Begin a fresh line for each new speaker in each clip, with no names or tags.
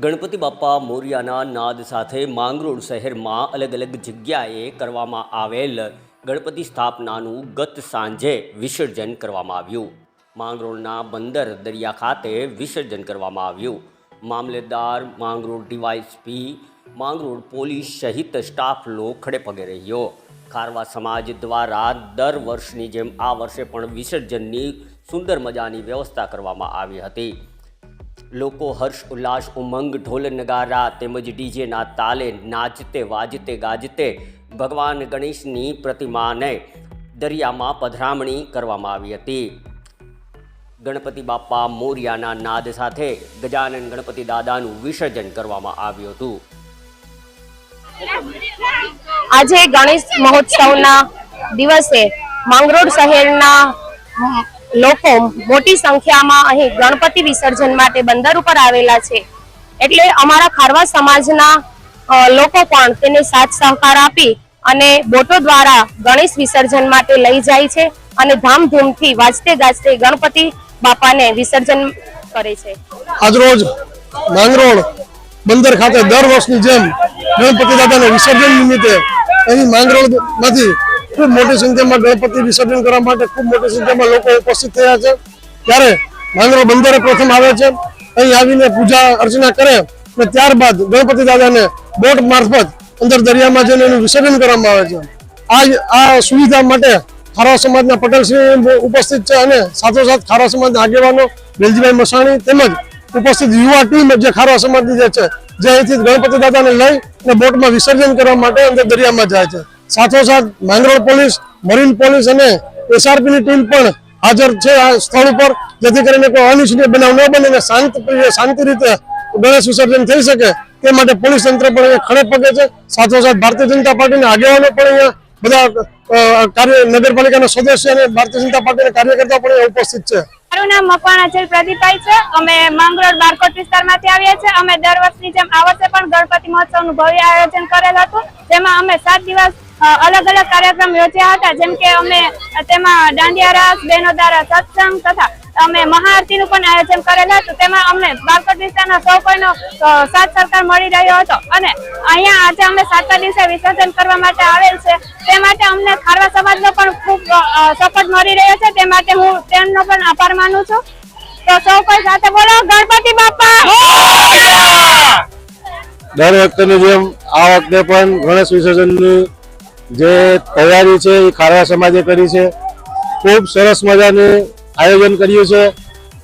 ગણપતિ બાપ્પા મોરિયાના નાદ સાથે માંગરોળ શહેરમાં અલગ અલગ જગ્યાએ કરવામાં આવેલ ગણપતિ સ્થાપનાનું ગત સાંજે વિસર્જન કરવામાં આવ્યું. માંગરોળના બંદર દરિયા ખાતે વિસર્જન કરવામાં આવ્યું. મામલેદાર માંગરોળ ડીવાયસપી, માંગરોળ પોલીસ સહિત સ્ટાફ લો ખડે પગે રહ્યો. ખારવા સમાજ દ્વારા દર વર્ષની જેમ આ વર્ષે પણ વિસર્જનની સુંદર મજાની વ્યવસ્થા કરવામાં આવી હતી. લોકો હર્ષ, ઉલ્લાસ, ઉમંગ, ઢોલ, નગારા તેમજ ડીજેના તાલે નાચતે, વાજતે, ગાજતે ભગવાન ગણેશની પ્રતિમાને દરિયામાં પધરામણી કરવામાં આવી હતી. ગણપતિ બાપ્પા મોરિયાના નાદ સાથે ગજાનન ગણપતિ દાદાનું વિસર્જન કરવામાં આવ્યું હતું.
આજે ગણેશ મહોત્સવના દિવસે માંગરોળ શહેરના લોકો મોટી સંખ્યામાં અહીં ગણપતિ વિસર્જન માટે બંદર ઉપર આવેલા છે. એટલે અમારા ખારવા સમાજના લોકો પણ તેને સાથ સહકાર આપી અને બોટો દ્વારા ગણેશ વિસર્જન માટે લઈ જાય છે અને ધામધૂમથી વાજતે ગાજતે ગણપતિ બાપાને વિસર્જન કરે છે.
આજરોજ માંગરોળ બંદર ખાતે દર વર્ષની જેમ ગણપતિ દાદાના વિસર્જન નિમિત્તે અહીં માંગરોળમાંથી ખૂબ મોટી સંખ્યામાં ગણપતિ વિસર્જન કરવા માટે ખૂબ મોટી સંખ્યામાં લોકો ઉપસ્થિત થયા છે. ત્યારે માંગરોળ બંદરે પ્રથમ આવે છે. અહીં આવીને પૂજા અર્ચના કરે અને ત્યારબાદ ગણપતિ દાદાને બોટ મારફત અંદર દરિયામાં જઈને એનું વિસર્જન કરવામાં આવે છે. આ આ સુવિધા માટે ખારવા સમાજના પટેલ શ્રી ઉપસ્થિત છે અને સાથોસાથ ખારવા સમાજના આગેવાનો વેલજીભાઈ મસાણી તેમજ ઉપસ્થિત યુવા ટીમ જે ખારવા સમાજની જે છે, જે અહીંથી ગણપતિ દાદાને લઈ અને બોટમાં વિસર્જન કરવા માટે અંદર દરિયામાં જાય છે. સાથોસાથ માંગરોળ પોલીસ, મરીન પોલીસ અને એસઆરપી ની ટીમ પણ હાજર છે આ સ્થળ ઉપર. જેથી કરીને કોઈ અનિચ્છનીય બનાવ ન બને અને શાંત શાંતિ રીતે ગણેશ વિસર્જન થઈ શકે તે માટે પોલીસ તંત્ર પણ ખડે પગે છે. સાથોસાથ ભારતીય જનતા પાર્ટીના આગેવાનો પણ અહીંયા બધા કાર્ય, નગરપાલિકાના સદસ્ય અને ભારતીય જનતા પાર્ટીના કાર્યકર્તા પણ ઉપસ્થિત છે.
મારું છે. અમે માંગરોળ બારકોટ વિસ્તારમાંથી આવ્યા છે અમે દર પણ ગણપતિ મહોત્સવનું ભવ્ય આયોજન કરેલ હતું. જેમાં અમે સાત દિવસ અલગ અલગ કાર્યક્રમ યોજ્યા હતા, જેમ કે અમે તેમાં દાંડિયા રાસ બહેનો દ્વારા સત્સંગ તથા અમે મહાઆરતીનું પણ આયોજન કરેલ હતું. તેમાં અમને બારકોટ વિસ્તારના સૌ કોઈનો સાથ સરકાર મળી રહ્યો હતો. અને અહીંયા આજે અમે સાતમા દિવસે વિસર્જન કરવા માટે આવેલ છે. તે માટે અમને ખારવા સમાજનો પણ ખૂબ સપોર્ટ મળી રહ્યો છે. તે માટે હું તેમનો પણ આભાર માનું છું. તો સૌ કોઈ સાથે બોલો, ગણપતિ બાપા!
દર વખતની જેમ આ વખતે પણ ગણેશ વિસર્જનની જે તૈયારી છે, એ ખારવા સમાજે કરી છે. ખૂબ સરસ મજાનું આયોજન કર્યું છે.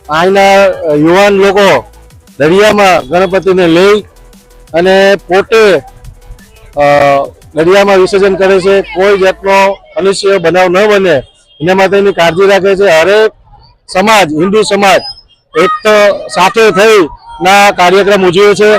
અહીંના યુવાન લોકો દરિયામાં ગણપતિને લઈ અને પોતે દરિયામાં વિસર્જન કરે છે. કોઈ જાતનો અનિશ્ચય, બનાવ ન બને. એના માટેની કાળજી રાખે છે. હરેક સમાજ, હિન્દુ સમાજ એક સાથે થઈ ના કાર્યક્રમ ઉજવ્યો છે.